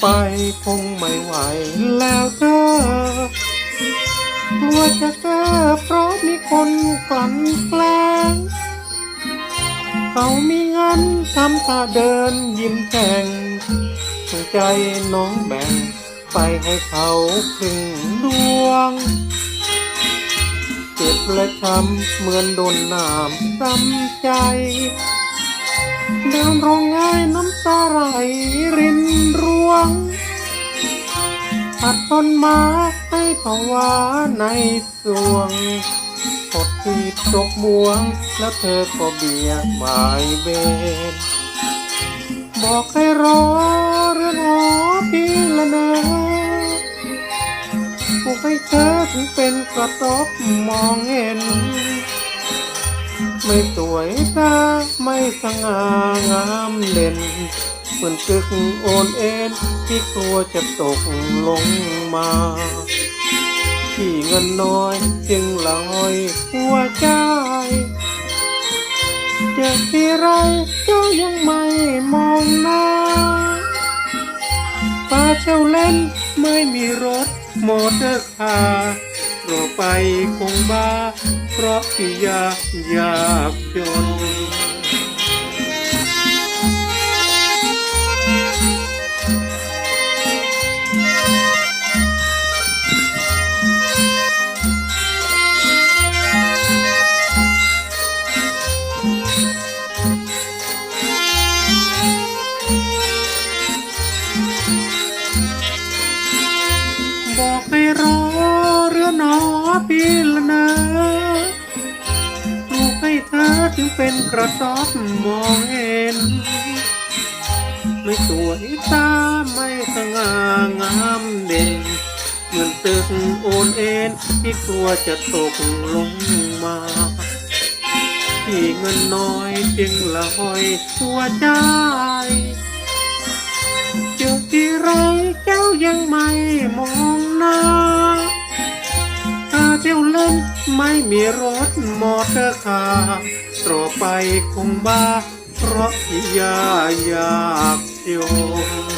ไปคงไม่ไหวแล้วเธอกลัวจะเก้อเพราะมีคนกลั่นแกล้งเขามีเงินทำตาเดินยิ้มแฉ่งใจน้องแบ่งไปให้เขาครึ่งดวง เจ็บและช้ำเหมือนโดนน้ำซ้ำใจเดินร้องไห้น้ำตาไหลริ ผัดทนมาให้ภาวะในสวงกดที่ตกบ่วง แล้วเธอก็เบียดหมายเบนบอกให้รอเรือนหอพี่ละเนอผูกให้เธอถึงเป็นกระตอบมองเห็น ไม่สวยตาไม่สง่างามเด่นเหมือนตึกโอนเอ็นที่กลัวจะตกลงมาที่เงินน้อยจึงลอยหัวใจเจอที่ไรเจ้ายังไม่มองหน้าป้าเช่าเล่นไม่มีรถมอเตอร์คาร์ รอไปคงบ้า เพราะที่ยากยากจน พี่ละนะลูกให้เธอถึงเป็นกระสอบมองเห็น ไม่สวยตาไม่สง่างามเด่น เหมือนตึกโอนเอ็นที่กลัวจะตกลงมาที่เงินน้อยจึงละหอยหัวใจเจอที่ไรเจ้ายังไม่มอง ไม่มีรถมอเตอร์คาร์ต่อไปคงบ้าเพราะยายากจน